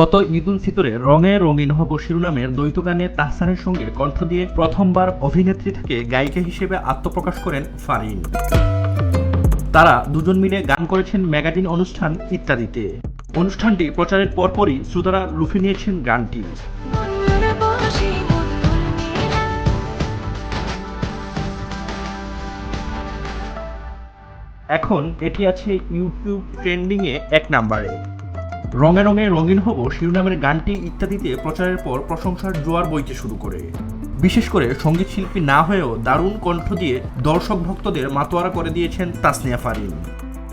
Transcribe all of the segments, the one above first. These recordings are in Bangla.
গত ঈদ উল ফিতরে রঙে রঙিন হব শিরোনামের দ্বৈত গানে তাহসানের সঙ্গে কণ্ঠ দিয়ে প্রথমবার অভিনেত্রী থেকে গায়িকা হিসেবে আত্মপ্রকাশ করেন ফারিন। তারা দুজন মিলে গান করেছেন ম্যাগাজিন অনুষ্ঠান ইত্যাদিতে। অনুষ্ঠানটি প্রচারের পরপরই শ্রোতারা লুফে নিয়েছেন গানটি। এখন এটি আছে ইউটিউব ট্রেন্ডিংয়ে এক নাম্বারে। রঙে রঙে রঙিন হব শিরোনামের গানটি ইত্যাদিতে প্রচারের পর প্রশংসার জোয়ার বইতে শুরু করে। বিশেষ করে সংগীত শিল্পী না হয়েও দারুণ কণ্ঠ দিয়ে দর্শক ভক্তদের মাতোয়ারা করে দিয়েছেন তাসনিয়া ফারিন।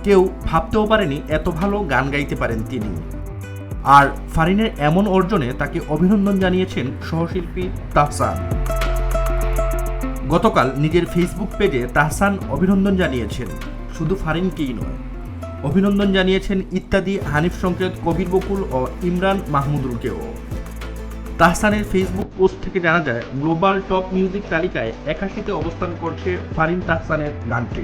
কেউ ভাবতেও পারেনি এত ভালো গান গাইতে পারেন তিনি। আর ফারিনের এমন অর্জনে তাকে অভিনন্দন জানিয়েছেন সহশিল্পী তাহসান। গতকাল নিজের ফেসবুক পেজে তাহসান অভিনন্দন জানিয়েছেন, শুধু ফারিনকেই নয়। অভিনন্দন জানিয়েছেন ইত্যাদি হানিফ সংকেত কবির বকুল ও ইমরান মাহমুদুলকেও। তাহসানের ফেসবুক পোস্ট থেকে জানা যায়, গ্লোবাল টপ মিউজিক তালিকায় একাশিতে অবস্থান করছে ফারিন তাহসানের গানটি।